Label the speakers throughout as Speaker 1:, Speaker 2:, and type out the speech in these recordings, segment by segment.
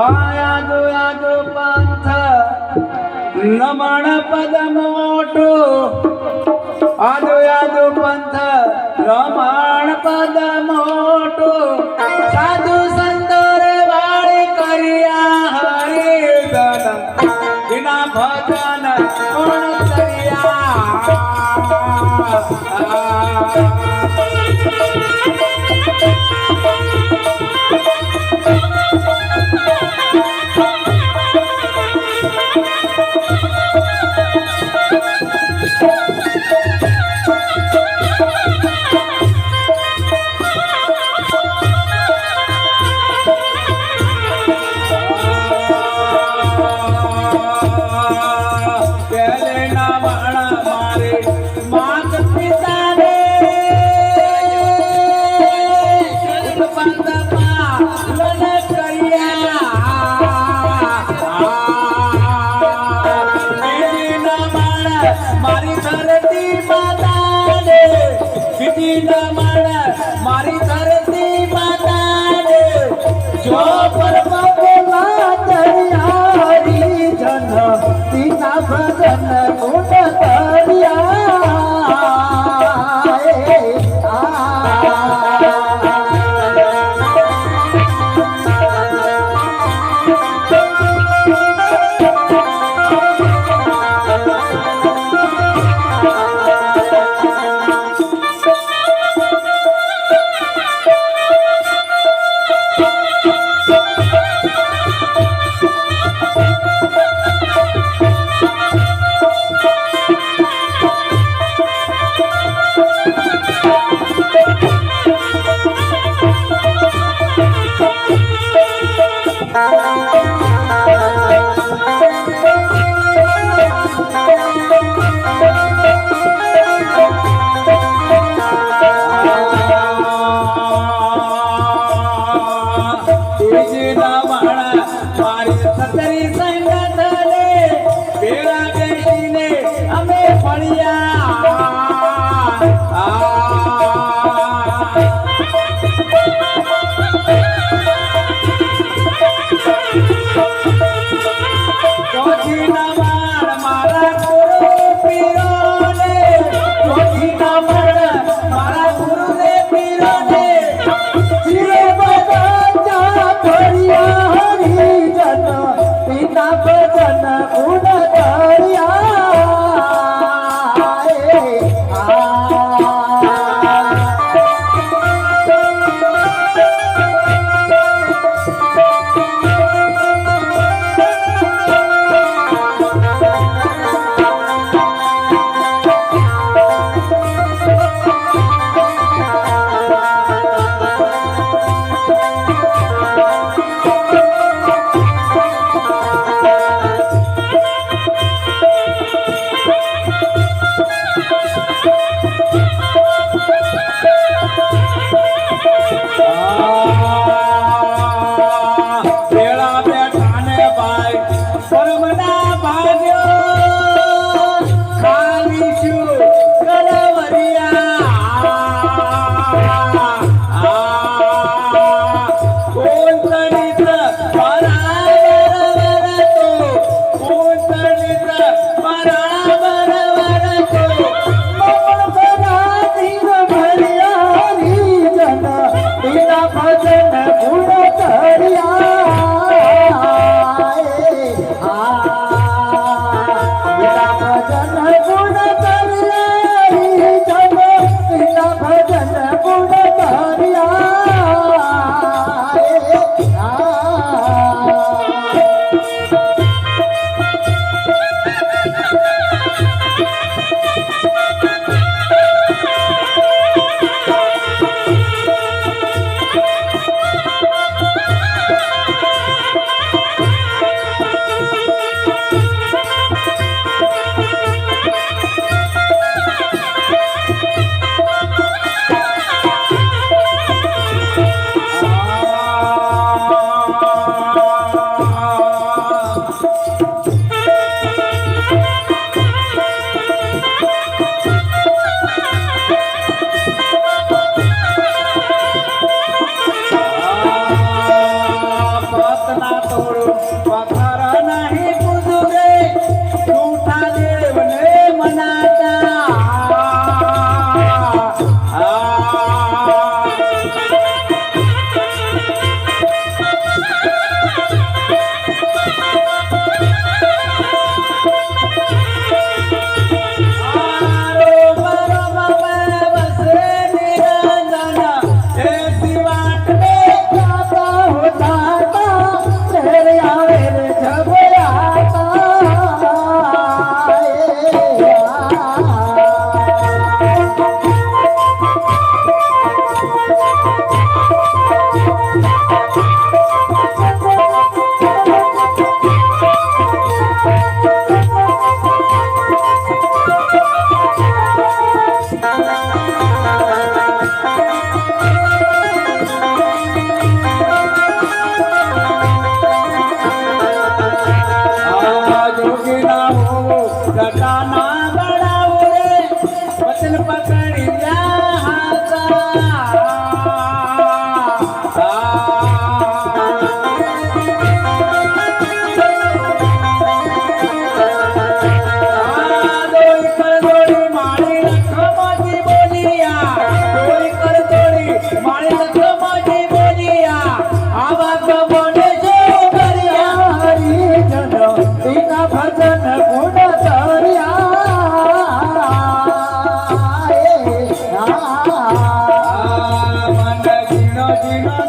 Speaker 1: આયાદો યાદો પંથ નમણ પદ મોટો. આદો યાદો પંથ રમણ પદ મોટો. સાધુ સંતોર વાળી કર્યા હરે ગણ વિના ભજન કોણ કર્યા? तीन भजन गुण करिया We're not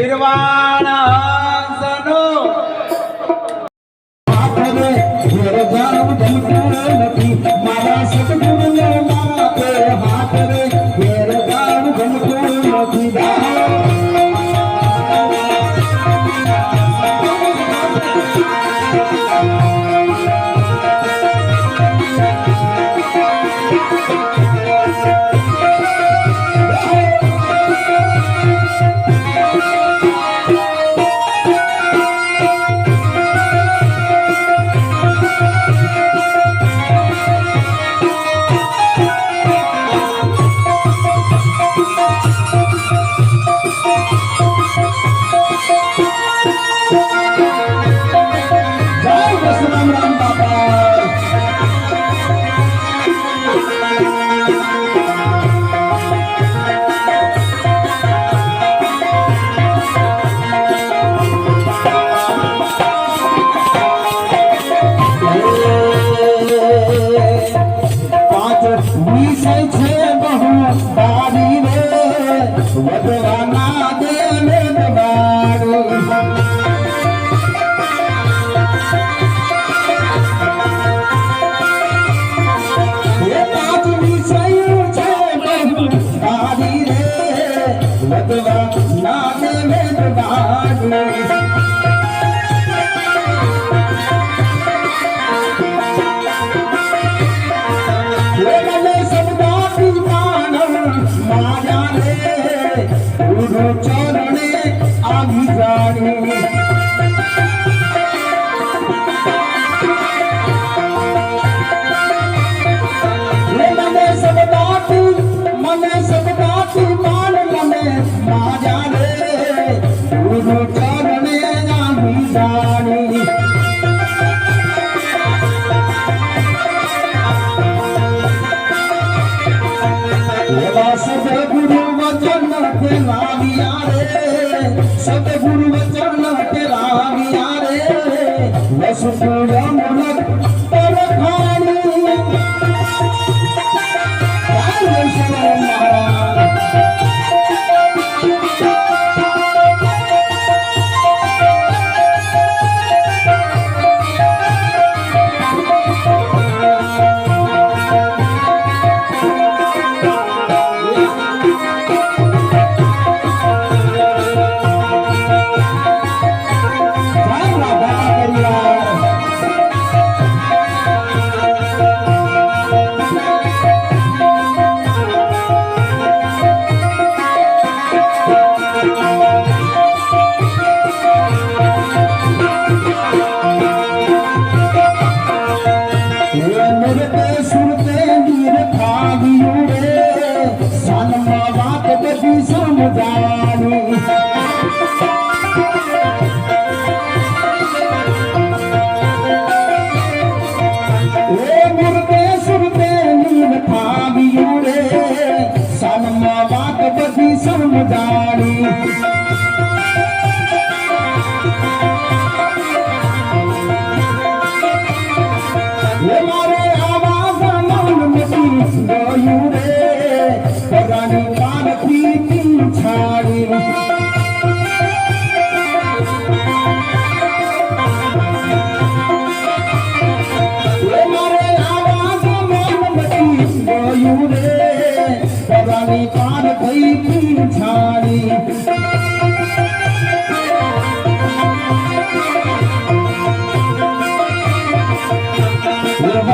Speaker 1: નિર્વાણ
Speaker 2: রানী সদগুরু বচন তে রামিয়া রে সদগুরু বচন তে রামিয়া রে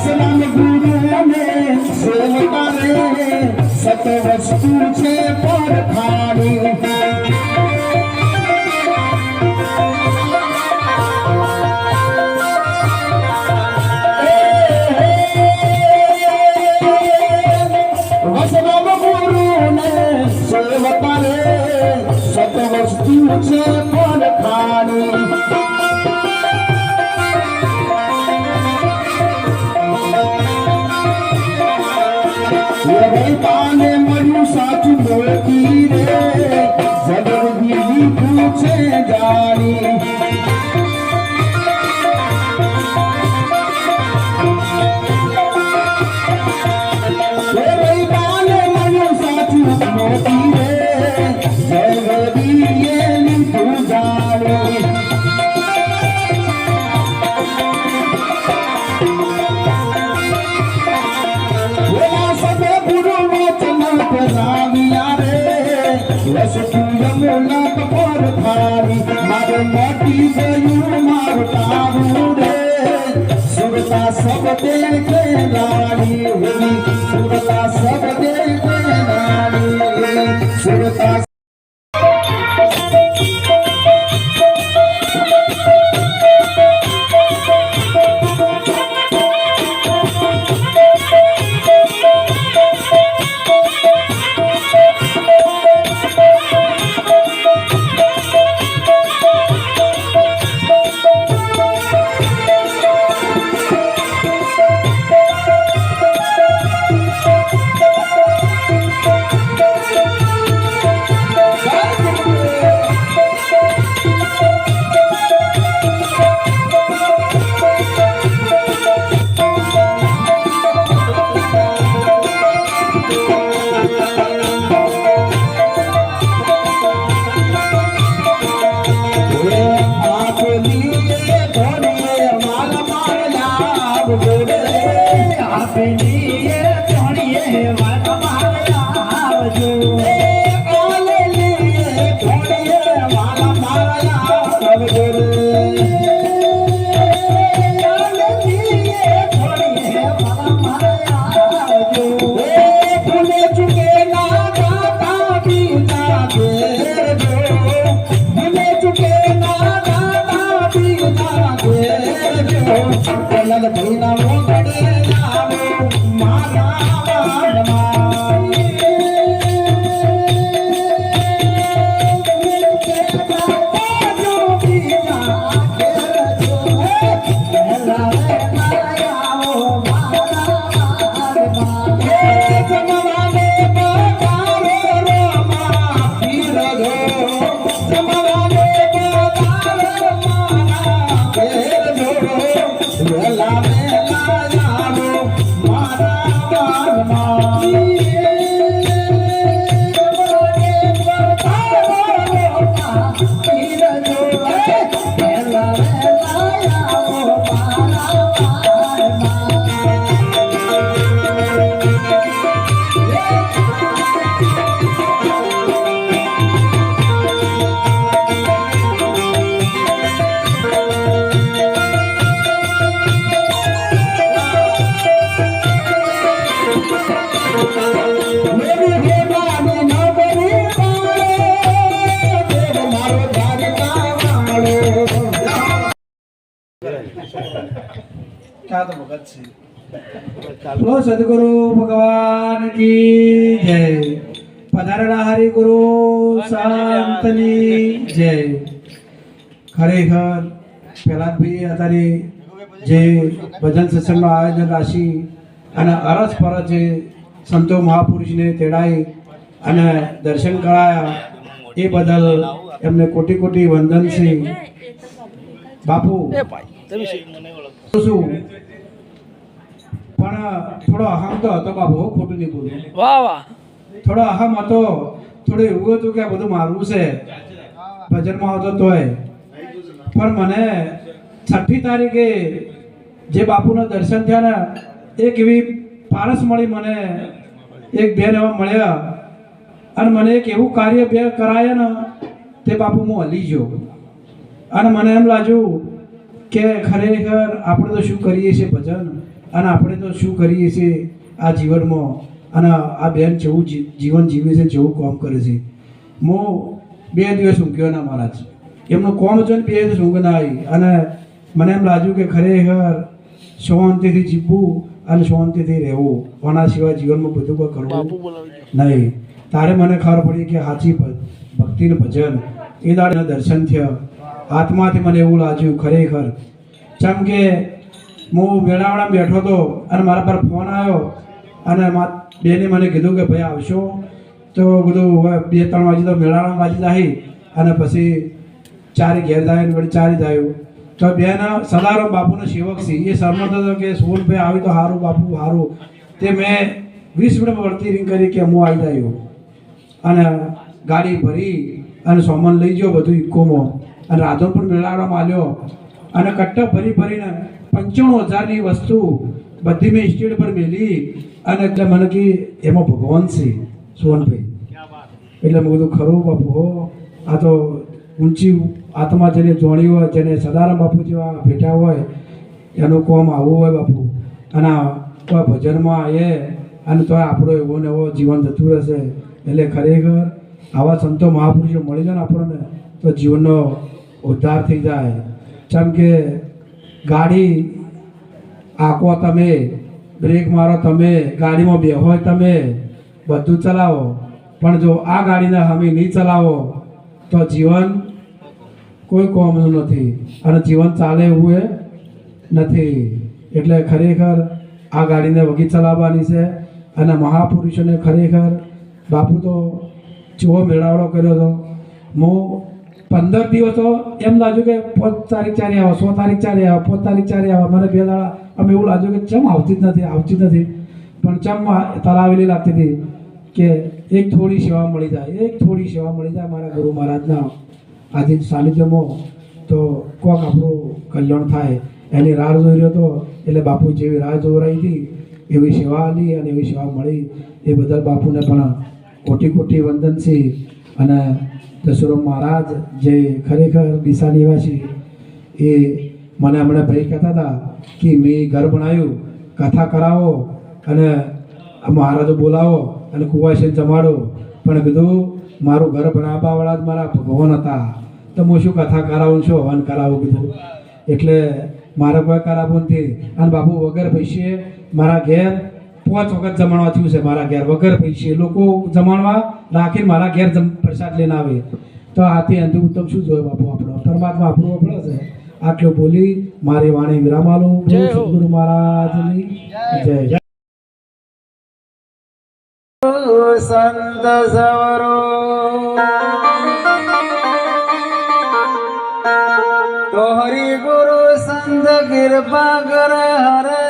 Speaker 2: વસરામ ગુરુને સેવકારે સત વસ્તુ છે પરખાણી વસરામ Só pra Deus 啊
Speaker 3: બોલો સદગુરુ ભગવાન કી જય. પધારેલા હરિગુરુ સંતની જય. ખરેખર અત્યારે જે ભજન સત્સંગનું આયોજન રાશી અને અરસ પરસ જે સંતો મહાપુરુષને તેડાઈ અને દર્શન કરાયા, એ બદલ એમને કોટી કોટી વંદન છે. બાપુ શું? પણ થોડો અહમ તો હતો બાપુ ખોટું નહીં બોલું.
Speaker 4: વાહ વાહ.
Speaker 3: થોડો અહમ હતો. થોડું એવું હતું કે બધું મારું છે. ભજનમાં આવતો તોય પણ મને છઠ્ઠી તારીખે જે બાપુના દર્શન થયા ને એક એવી પારસ મળી મને. એક બેન એવા મળ્યા. અને મને એક એવું કાર્ય બે કરાયા ને તે બાપુ હું હલી ગયો. અને મને એમ લાગ્યું કે ખરેખર આપણે તો શું કરીએ છીએ ભજન? અને આપણે તો શું કરીએ છીએ આ જીવનમાં? અને આ બેન જેવું જીવન જીવે છે જેવું કામ કરે છે. હું બે દિવસ ઊંઘ્યો ના મહારાજ. એમનો કોમ જોઈને બે દિવસ ઊંઘ ના આવી. અને મને એમ લાગ્યું કે ખરેખર શાંતિથી જીવવું અને શાંતિથી રહેવું. આના સિવાય જીવનમાં બધું કોઈ કરવું નહીં. તારે મને ખબર પડી કે સાચી ભક્તિનું ભજન. એ દાડે દર્શન થયા. આત્માથી મને એવું લાગ્યું, ખરેખર, જેમ કે હું મેળાવડામાં બેઠો હતો અને મારા પર ફોન આવ્યો અને બેને મને કીધું કે, ભાઈ આવશો? તો બધું હવે બે ત્રણ વાગે તો મેળાવડામાં વાજી જાય અને પછી ચારે ઘેર જાય ને વળી ચારે જાય તો બેન સદારો બાપુનો સેવક છે. એ સહમત હતો કે સોનભાઈ આવી તો સારું બાપુ સારું તે મેં વીસ મિનિટ રિંગ કરી કે, હું આવી જાય અને ગાડી ભરી અને સોમન લઈ ગયો બધું ઇકોમાં. અને પણ મેળાવડામાં આવ્યો. અને કટ્ટો ભરી ભરીને પંચાણું હજારની વસ્તુ બધી મેં સ્ટેડ પર મેલી. અને એટલે મને કે એમાં ભગવાન છે સોનભાઈ એટલે મેં કીધું ખરું બાપુ હો. આ તો ઊંચી આત્મા જેને જોણી હોય જેને સદારામ બાપુ જેવા ભેટા હોય એનું કોમ આવું હોય બાપુ. અને તો ભજનમાં એ અને તો આપણો એવો ને એવો જીવન જતું રહેશે. એટલે ખરેખર આવા સંતો મહાપુરુષો મળી જાય ને આપણને તો જીવનનો ઉદ્ધાર થઈ જાય. જેમ કે ગાડી આંકો તમે બ્રેક મારો તમે, ગાડીમાં બેહો તમે, બધું ચલાવો. પણ જો આ ગાડીને અમે નહીં ચલાવો, તો જીવન કોઈ કોમનું નથી અને જીવન ચાલે એવું એ નથી. એટલે ખરેખર આ ગાડીને વગી ચલાવવાની છે અને મહાપુરુષોને ખરેખર બાપુ તો જેવો મેળાવડો કર્યો હતો હું પંદર દિવસ એમ લાગ્યું કે પાંચ તારીખ ચારે આવે, સો તારીખ ચારે આવે પાંચ તારીખ ચારે આવે. મને બે દાડા અમે એવું લાગ્યું કે ચમ આવતી જ નથી, આવતી જ નથી. પણ ચમ તલાવેલી લાગતી હતી કે એક થોડી સેવા મળી જાય, એક થોડી સેવા મળી જાય મારા ગુરુ મહારાજના. આજે સાનિધ્યમાં તો કોક આપણું કલ્યાણ થાય. એની રાહ જોઈ રહ્યો હતો એટલે બાપુ જેવી રાહ જોવરાઈ હતી, એવી સેવા આલી અને એવી સેવા મળી. એ બદલ બાપુને પણ કોટી કોટી વંદન છે. અને દશરથ મહારાજ જે ખરેખર ડીસા નિવાસી, એ મને હમણાં ભાઈ કહેતા હતા કે મેં ઘર બનાવ્યું, કથા કરાવો અને મહારાજો બોલાવો અને કુવાશી જમાડો. પણ કીધું, મારું ઘર બનાવવાવાળા જ મારા ભગવાન હતા. તો હું શું કથા કરાવું છું હવન કરાવું? કીધું. એટલે મારે કોઈ કરાવું નથી. અને બાપુ વગર પૈસે મારા ઘેર પાંચ વખત જમાડવા થયું છે મારા ઘેર. વગર પૈસે. લોકો જમાડવા રાખીને મારા ઘેર પ્રસાદ લઈને આવે. તો આથી અંતે ઉત્તમ શું જોયો બાપુ આપણો? પરમાત્મા આપણું આપણો છે. આટલું બોલી મારી વાણી વિરામ આલું.
Speaker 4: જય
Speaker 3: મહારાજની જય. જય
Speaker 1: સંત સવરો. તો હરિ ગુરુ સંત કૃપા કર હરે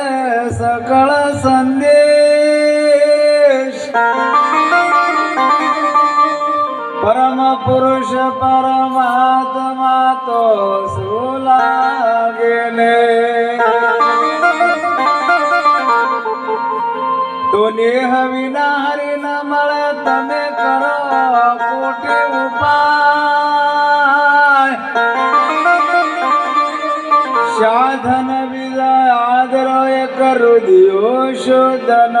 Speaker 1: સકળ દેહ વિના હરિ ન મળે તમે કરો કોટી ઉપાય. સાધન વિજય આદરો એ કરું દિયો શુદ્ધ ન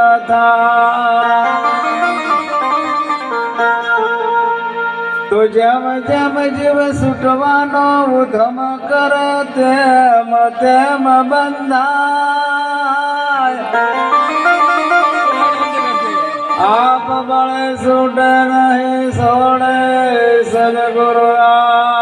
Speaker 1: તો જેમ જેમ જીવ સુટવાનો ઉધમ કર તેમ તેમ બંધાય. આપ બળે સુડ નહીં સોડે સદગુરુ સતગુરુ